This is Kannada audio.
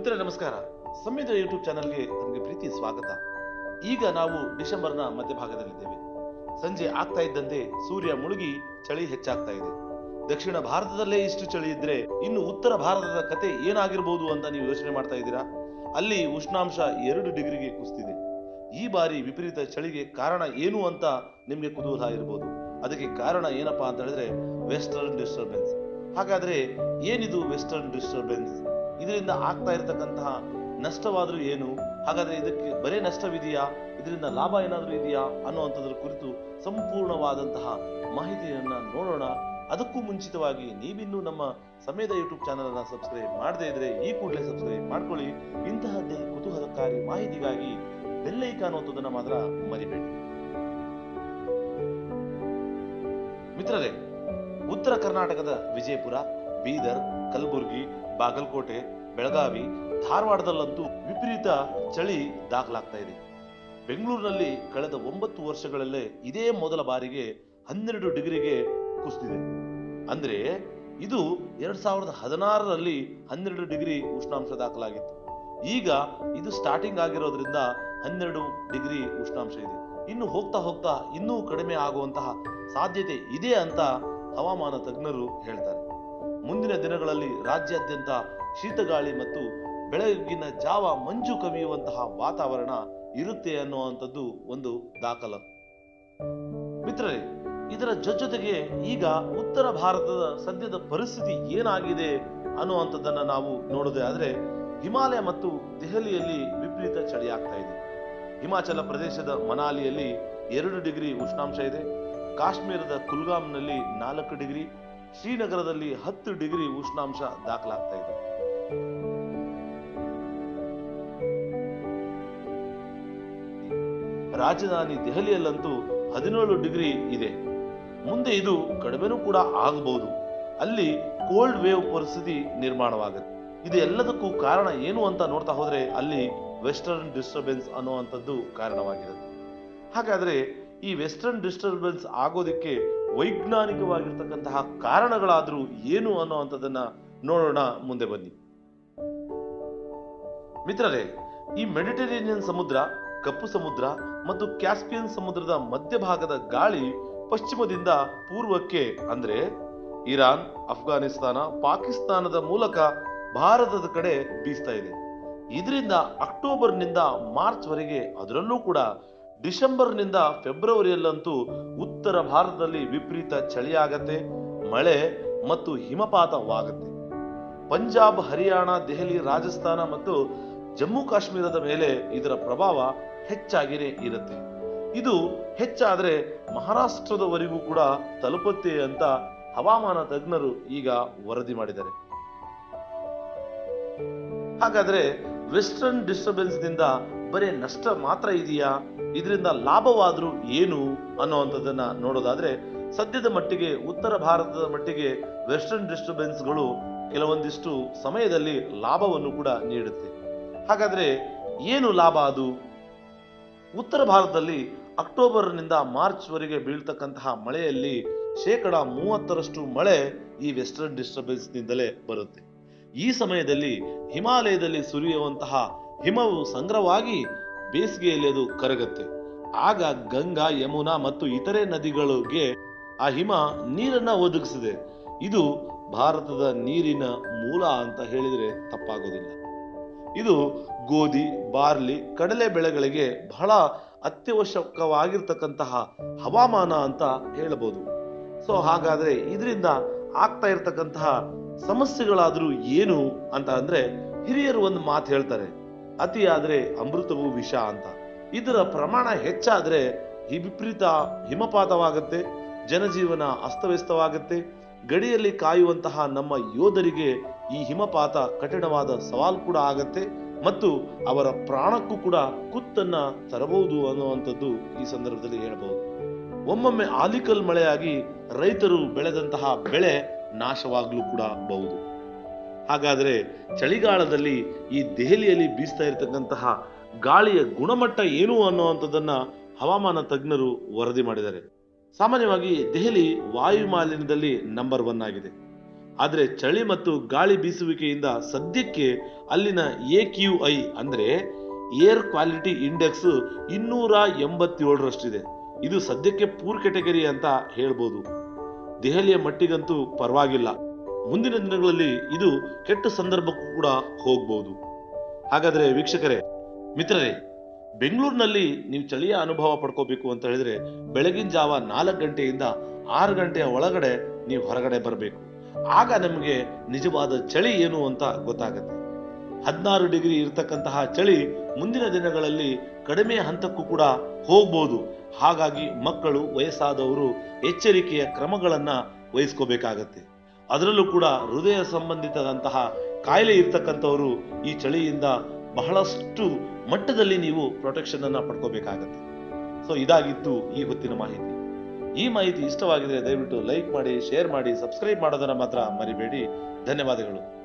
ಮಿತ್ರ ನಮಸ್ಕಾರ. ಸಂವಿಧ ಯೂಟ್ಯೂಬ್ ಚಾನಲ್ಗೆ ನಮಗೆ ಪ್ರೀತಿ, ಸ್ವಾಗತ. ಈಗ ನಾವು ಡಿಸೆಂಬರ್ನ ಮಧ್ಯಭಾಗದಲ್ಲಿದ್ದೇವೆ. ಸಂಜೆ ಆಗ್ತಾ ಇದ್ದಂತೆ ಸೂರ್ಯ ಮುಳುಗಿ ಚಳಿ ಹೆಚ್ಚಾಗ್ತಾ ಇದೆ. ದಕ್ಷಿಣ ಭಾರತದಲ್ಲೇ ಇಷ್ಟು ಚಳಿ ಇದ್ರೆ ಇನ್ನು ಉತ್ತರ ಭಾರತದ ಕತೆ ಏನಾಗಿರ್ಬೋದು ಅಂತ ನೀವು ಯೋಚನೆ ಮಾಡ್ತಾ ಇದ್ದೀರಾ? ಅಲ್ಲಿ ಉಷ್ಣಾಂಶ ಎರಡು ಡಿಗ್ರಿಗೆ ಕುಸಿದಿದೆ. ಈ ಬಾರಿ ವಿಪರೀತ ಚಳಿಗೆ ಕಾರಣ ಏನು ಅಂತ ನಿಮಗೆ ಕುತೂಹಲ ಇರಬಹುದು ಅದಕ್ಕೆ ಕಾರಣ ಏನಪ್ಪಾ ಅಂತ ಹೇಳಿದ್ರೆ ವೆಸ್ಟರ್ನ್ ಡಿಸ್ಟರ್ಬೆನ್ಸ್ ಹಾಗಾದ್ರೆ ಏನಿದು ವೆಸ್ಟರ್ನ್ ಡಿಸ್ಟರ್ಬೆನ್ಸ್ ಇದರಿಂದ ಆಗ್ತಾ ಇರತಕ್ಕಂತಹ ನಷ್ಟವಾದರೂ ಏನು? ಹಾಗಾದ್ರೆ ಇದಕ್ಕೆ ಬರೇ ನಷ್ಟವಿದೆಯಾ? ಇದರಿಂದ ಲಾಭ ಏನಾದರೂ ಇದೆಯಾ? ಅನ್ನುವಂಥದ್ರ ಕುರಿತು ಸಂಪೂರ್ಣವಾದಂತಹ ಮಾಹಿತಿಯನ್ನು ನೋಡೋಣ. ಅದಕ್ಕೂ ಮುಂಚಿತವಾಗಿ ನೀವಿನ್ನೂ ನಮ್ಮ ಸಮಯದ ಯೂಟ್ಯೂಬ್ ಚಾನಲನ್ನು ಸಬ್ಸ್ಕ್ರೈಬ್ ಮಾಡದೇ ಇದ್ರೆ ಈ ಕೂಡಲೇ ಸಬ್ಸ್ಕ್ರೈಬ್ ಮಾಡ್ಕೊಳ್ಳಿ. ಇಂತಹದ್ದೇ ಕುತೂಹಲಕಾರಿ ಮಾಹಿತಿಗಾಗಿ ಬೆಲ್ಲೈಕ ಅನ್ನುವಂಥದ್ದನ್ನು ಮಾತ್ರ ಮರಿಬೇಡಿ. ಮಿತ್ರರೇ, ಉತ್ತರ ಕರ್ನಾಟಕದ ವಿಜಯಪುರ, ಬೀದರ್, ಕಲಬುರಗಿ, ಬಾಗಲಕೋಟೆ ಬೆಳಗಾವಿ, ಧಾರವಾಡದಲ್ಲಂತೂ ವಿಪರೀತ ಚಳಿ ದಾಖಲಾಗ್ತಾ ಇದೆ. ಬೆಂಗಳೂರಿನಲ್ಲಿ ಕಳೆದ ಒಂಬತ್ತು ವರ್ಷಗಳಲ್ಲೇ ಇದೇ ಮೊದಲ ಬಾರಿಗೆ ಹನ್ನೆರಡು ಡಿಗ್ರಿಗೆ ಕುಸಿದಿದೆ. ಅಂದ್ರೆ ಇದು ಎರಡ್ ಸಾವಿರದ ಹದಿನಾರರಲ್ಲಿ ಹನ್ನೆರಡು ಡಿಗ್ರಿ ಉಷ್ಣಾಂಶ ದಾಖಲಾಗಿತ್ತು. ಈಗ ಇದು ಸ್ಟಾರ್ಟಿಂಗ್ ಆಗಿರೋದ್ರಿಂದ ಹನ್ನೆರಡು ಡಿಗ್ರಿ ಉಷ್ಣಾಂಶ ಇದೆ. ಇನ್ನು ಹೋಗ್ತಾ ಹೋಗ್ತಾ ಇನ್ನೂ ಕಡಿಮೆ ಆಗುವಂತಹ ಸಾಧ್ಯತೆ ಇದೆ ಅಂತ ಹವಾಮಾನ ತಜ್ಞರು ಹೇಳ್ತಾರೆ. ಮುಂದಿನ ದಿನಗಳಲ್ಲಿ ರಾಜ್ಯಾದ್ಯಂತ ಶೀತಗಾಳಿ ಮತ್ತು ಬೆಳಗಿನ ಜಾವ ಮಂಜು ಕವಿಯುವಂತಹ ವಾತಾವರಣ ಇರುತ್ತೆ ಅನ್ನುವಂಥದ್ದು ಒಂದು ದಾಖಲ. ಮಿತ್ರರೇ, ಇದರ ಜೊತೆಗೆ ಈಗ ಉತ್ತರ ಭಾರತದ ಸದ್ಯದ ಪರಿಸ್ಥಿತಿ ಏನಾಗಿದೆ ಅನ್ನುವಂಥದ್ದನ್ನ ನಾವು ನೋಡೋದೇ ಆದರೆ ಹಿಮಾಲಯ ಮತ್ತು ದೆಹಲಿಯಲ್ಲಿ ವಿಪರೀತ ಚಳಿ ಆಗ್ತಾ ಇದೆ. ಹಿಮಾಚಲ ಪ್ರದೇಶದ ಮನಾಲಿಯಲ್ಲಿ ಎರಡು ಡಿಗ್ರಿ ಉಷ್ಣಾಂಶ ಇದೆ. ಕಾಶ್ಮೀರದ ಕುಲ್ಗಾಮ್ನಲ್ಲಿ ನಾಲ್ಕು ಡಿಗ್ರಿ ಶ್ರೀನಗರದಲ್ಲಿ ಹತ್ತು ಡಿಗ್ರಿ ಉಷ್ಣಾಂಶ ದಾಖಲಾಗ್ತಾ ಇದೆ. ರಾಜಧಾನಿ ದೆಹಲಿಯಲ್ಲಂತೂ ಹದಿನೇಳು ಡಿಗ್ರಿ ಇದೆ. ಮುಂದೆ ಇದು ಕಡಿಮೆನೂ ಕೂಡ ಆಗಬಹುದು. ಅಲ್ಲಿ ಕೋಲ್ಡ್ ವೇವ್ ಪರಿಸ್ಥಿತಿ ನಿರ್ಮಾಣವಾಗುತ್ತೆ. ಇದು ಎಲ್ಲದಕ್ಕೂ ಕಾರಣ ಏನು ಅಂತ ನೋಡ್ತಾ ಹೋದ್ರೆ ಅಲ್ಲಿ ವೆಸ್ಟರ್ನ್ ಡಿಸ್ಟರ್ಬೆನ್ಸ್ ಅನ್ನುವಂಥದ್ದು ಕಾರಣವಾಗಿರುತ್ತೆ. ಹಾಗಾದ್ರೆ ಈ ವೆಸ್ಟರ್ನ್ ಡಿಸ್ಟರ್ಬೆನ್ಸ್ ಆಗೋದಕ್ಕೆ ವೈಜ್ಞಾನಿಕವಾಗಿರ್ತಕ್ಕಂತಹ ಕಾರಣಗಳಾದ್ರೂ ಏನು ಅನ್ನುವಂಥದ್ದನ್ನ ನೋಡೋಣ ಮುಂದೆ ಬನ್ನಿ. ಮಿತ್ರರೇ, ಈ ಮೆಡಿಟರೇನಿಯನ್ ಸಮುದ್ರ, ಕಪ್ಪು ಸಮುದ್ರ ಮತ್ತು ಕ್ಯಾಸ್ಪಿಯನ್ ಸಮುದ್ರದ ಮಧ್ಯಭಾಗದ ಗಾಳಿ ಪಶ್ಚಿಮದಿಂದ ಪೂರ್ವಕ್ಕೆ ಅಂದ್ರೆ ಇರಾನ್, ಅಫ್ಘಾನಿಸ್ತಾನ, ಪಾಕಿಸ್ತಾನದ ಮೂಲಕ ಭಾರತದ ಕಡೆ ಬೀಸ್ತಾ ಇದೆ. ಇದರಿಂದ ಅಕ್ಟೋಬರ್ನಿಂದ ಮಾರ್ಚ್ ವರೆಗೆ ಅದರಲ್ಲೂ ಕೂಡ ಡಿಸೆಂಬರ್ನಿಂದ ಫೆಬ್ರವರಿಯಲ್ಲಂತೂ ಉತ್ತರ ಭಾರತದಲ್ಲಿ ವಿಪರೀತ ಚಳಿಯಾಗತ್ತೆ, ಮಳೆ ಮತ್ತು ಹಿಮಪಾತವಾಗತ್ತೆ. ಪಂಜಾಬ್, ಹರಿಯಾಣ, ದೆಹಲಿ, ರಾಜಸ್ಥಾನ ಮತ್ತು ಜಮ್ಮು ಕಾಶ್ಮೀರದ ಮೇಲೆ ಇದರ ಪ್ರಭಾವ ಹೆಚ್ಚಾಗಿಯೇ ಇರುತ್ತೆ. ಇದು ಹೆಚ್ಚಾದರೆ ಮಹಾರಾಷ್ಟ್ರದವರೆಗೂ ಕೂಡ ತಲುಪುತ್ತೆ ಅಂತ ಹವಾಮಾನ ತಜ್ಞರು ಈಗ ವರದಿ ಮಾಡಿದ್ದಾರೆ. ಹಾಗಾದ್ರೆ ವೆಸ್ಟರ್ನ್ ಡಿಸ್ಟರ್ಬೆನ್ಸ್ನಿಂದ ಬರೀ ನಷ್ಟ ಮಾತ್ರ ಇದೆಯಾ? ಇದರಿಂದ ಲಾಭವಾದರೂ ಏನು ಅನ್ನೋವಂಥದ್ದನ್ನು ನೋಡೋದಾದರೆ, ಸದ್ಯದ ಮಟ್ಟಿಗೆ, ಉತ್ತರ ಭಾರತದ ಮಟ್ಟಿಗೆ ವೆಸ್ಟರ್ನ್ ಡಿಸ್ಟರ್ಬೆನ್ಸ್ಗಳು ಕೆಲವೊಂದಿಷ್ಟು ಸಮಯದಲ್ಲಿ ಲಾಭವನ್ನು ಕೂಡ ನೀಡುತ್ತೆ. ಹಾಗಾದರೆ ಏನು ಲಾಭ ಅದು? ಉತ್ತರ ಭಾರತದಲ್ಲಿ ಅಕ್ಟೋಬರ್ನಿಂದ ಮಾರ್ಚ್ ವರೆಗೆ ಬೀಳ್ತಕ್ಕಂತಹ ಮಳೆಯಲ್ಲಿ ಶೇಕಡ ಮೂವತ್ತರಷ್ಟು ಮಳೆ ಈ ವೆಸ್ಟರ್ನ್ ಡಿಸ್ಟರ್ಬೆನ್ಸ್ನಿಂದಲೇ ಬರುತ್ತೆ. ಈ ಸಮಯದಲ್ಲಿ ಹಿಮಾಲಯದಲ್ಲಿ ಸುರಿಯುವಂತಹ ಹಿಮವು ಸಂಗ್ರಹವಾಗಿ ಬೇಸಿಗೆಯಲ್ಲಿ ಅದು ಕರಗತ್ತೆ. ಆಗ ಗಂಗಾ, ಯಮುನಾ ಮತ್ತು ಇತರೆ ನದಿಗಳಿಗೆ ಆ ಹಿಮ ನೀರನ್ನ ಒದಗಿಸಿದೆ. ಇದು ಭಾರತದ ನೀರಿನ ಮೂಲ ಅಂತ ಹೇಳಿದ್ರೆ ತಪ್ಪಾಗೋದಿಲ್ಲ. ಇದು ಗೋಧಿ, ಬಾರ್ಲಿ, ಕಡಲೆ ಬೆಳೆಗಳಿಗೆ ಬಹಳ ಅತ್ಯವಶ್ಯಕವಾಗಿರ್ತಕ್ಕಂತಹ ಹವಾಮಾನ ಅಂತ ಹೇಳಬಹುದು. ಸೊ ಹಾಗಾದ್ರೆ ಇದರಿಂದ ಆಗ್ತಾ ಇರತಕ್ಕಂತಹ ಸಮಸ್ಯೆಗಳಾದರೂ ಏನು ಅಂತ ಅಂದ್ರೆ ಹಿರಿಯರು ಒಂದು ಮಾತು ಹೇಳ್ತಾರೆ. ಅತಿ ಆದರೆ ಅಮೃತವು ವಿಷ ಅಂತ. ಇದರ ಪ್ರಮಾಣ ಹೆಚ್ಚಾದರೆ ವಿಪರೀತ ಹಿಮಪಾತವಾಗುತ್ತೆ, ಜನಜೀವನ ಅಸ್ತವ್ಯಸ್ತವಾಗುತ್ತೆ, ಗಡಿಯಲ್ಲಿ ಕಾಯುವಂತಹ ನಮ್ಮ ಯೋಧರಿಗೆ ಈ ಹಿಮಪಾತ ಕಠಿಣವಾದ ಸವಾಲು ಕೂಡ ಆಗತ್ತೆ ಮತ್ತು ಅವರ ಪ್ರಾಣಕ್ಕೂ ಕೂಡ ಕುತ್ತನ್ನ ತರಬಹುದು ಅನ್ನುವಂಥದ್ದು ಈ ಸಂದರ್ಭದಲ್ಲಿ ಹೇಳಬಹುದು ಒಮ್ಮೊಮ್ಮೆ ಆಲಿಕಲ್ ಮಳೆಯಾಗಿ ರೈತರು ಬೆಳೆದಂತಹ ಬೆಳೆ ನಾಶವಾಗಲೂ ಕೂಡ ಬಹುದು. ಹಾಗಾದ್ರೆ ಚಳಿಗಾಲದಲ್ಲಿ ಈ ದೆಹಲಿಯಲ್ಲಿ ಬೀಸ್ತಾ ಇರತಕ್ಕಂತಹ ಗಾಳಿಯ ಗುಣಮಟ್ಟ ಏನು ಅನ್ನುವಂಥದ್ದನ್ನು ಹವಾಮಾನ ತಜ್ಞರು ವರದಿ ಮಾಡಿದ್ದಾರೆ. ಸಾಮಾನ್ಯವಾಗಿ ದೆಹಲಿ ವಾಯು ಮಾಲಿನ್ಯದಲ್ಲಿ ನಂಬರ್ ಒನ್ ಆಗಿದೆ. ಆದರೆ ಚಳಿ ಮತ್ತು ಗಾಳಿ ಬೀಸುವಿಕೆಯಿಂದ ಸದ್ಯಕ್ಕೆ ಅಲ್ಲಿನ ಎ ಕ್ಯೂ ಐ ಅಂದರೆ ಏರ್ ಕ್ವಾಲಿಟಿ ಇಂಡೆಕ್ಸ್ ಇನ್ನೂರ ಎಂಬತ್ತೇಳರಷ್ಟಿದೆ. ಇದು ಸದ್ಯಕ್ಕೆ ಪೂರ್ ಕೆಟಗರಿ ಅಂತ ಹೇಳ್ಬೋದು. ದೆಹಲಿಯ ಮಟ್ಟಿಗಂತೂ ಪರವಾಗಿಲ್ಲ. ಮುಂದಿನ ದಿನಗಳಲ್ಲಿ ಇದು ಕೆಟ್ಟ ಸಂದರ್ಭಕ್ಕೂ ಕೂಡ ಹೋಗ್ಬೋದು. ಹಾಗಾದ್ರೆ ವೀಕ್ಷಕರೇ, ಮಿತ್ರರೇ, ಬೆಂಗಳೂರಿನಲ್ಲಿ ನೀವು ಚಳಿಯ ಅನುಭವ ಪಡ್ಕೋಬೇಕು ಅಂತ ಹೇಳಿದ್ರೆ ಬೆಳಗಿನ ಜಾವ ನಾಲ್ಕು ಗಂಟೆಯಿಂದ ಆರು ಗಂಟೆಯ ಒಳಗಡೆ ನೀವು ಹೊರಗಡೆ ಬರಬೇಕು. ಆಗ ನಮಗೆ ನಿಜವಾದ ಚಳಿ ಏನು ಅಂತ ಗೊತ್ತಾಗುತ್ತೆ. ಹದಿನಾರು ಡಿಗ್ರಿ ಇರತಕ್ಕಂತಹ ಚಳಿ ಮುಂದಿನ ದಿನಗಳಲ್ಲಿ ಕಡಿಮೆ ಹಂತಕ್ಕೂ ಕೂಡ ಹೋಗ್ಬೋದು. ಹಾಗಾಗಿ ಮಕ್ಕಳು, ವಯಸ್ಸಾದವರು ಎಚ್ಚರಿಕೆಯ ಕ್ರಮಗಳನ್ನು ವಹಿಸ್ಕೋಬೇಕಾಗತ್ತೆ. ಅದರಲ್ಲೂ ಕೂಡ ಹೃದಯ ಸಂಬಂಧಿತದಂತಹ ಕಾಯಿಲೆ ಇರ್ತಕ್ಕಂಥವರು ಈ ಚಳಿಯಿಂದ ಬಹಳಷ್ಟು ಮಟ್ಟದಲ್ಲಿ ನೀವು ಪ್ರೊಟೆಕ್ಷನ್ ಅನ್ನ ಪಡ್ಕೋಬೇಕಾಗತ್ತೆ. ಸೊ ಇದಾಗಿತ್ತು ಈ ಹೊತ್ತಿನ ಮಾಹಿತಿ. ಈ ಮಾಹಿತಿ ಇಷ್ಟವಾಗಿದ್ರೆ ದಯವಿಟ್ಟು ಲೈಕ್ ಮಾಡಿ ಶೇರ್ ಮಾಡಿ ಸಬ್ಸ್ಕ್ರೈಬ್ ಮಾಡೋದನ್ನ ಮಾತ್ರ ಮರಿಬೇಡಿ. ಧನ್ಯವಾದಗಳು.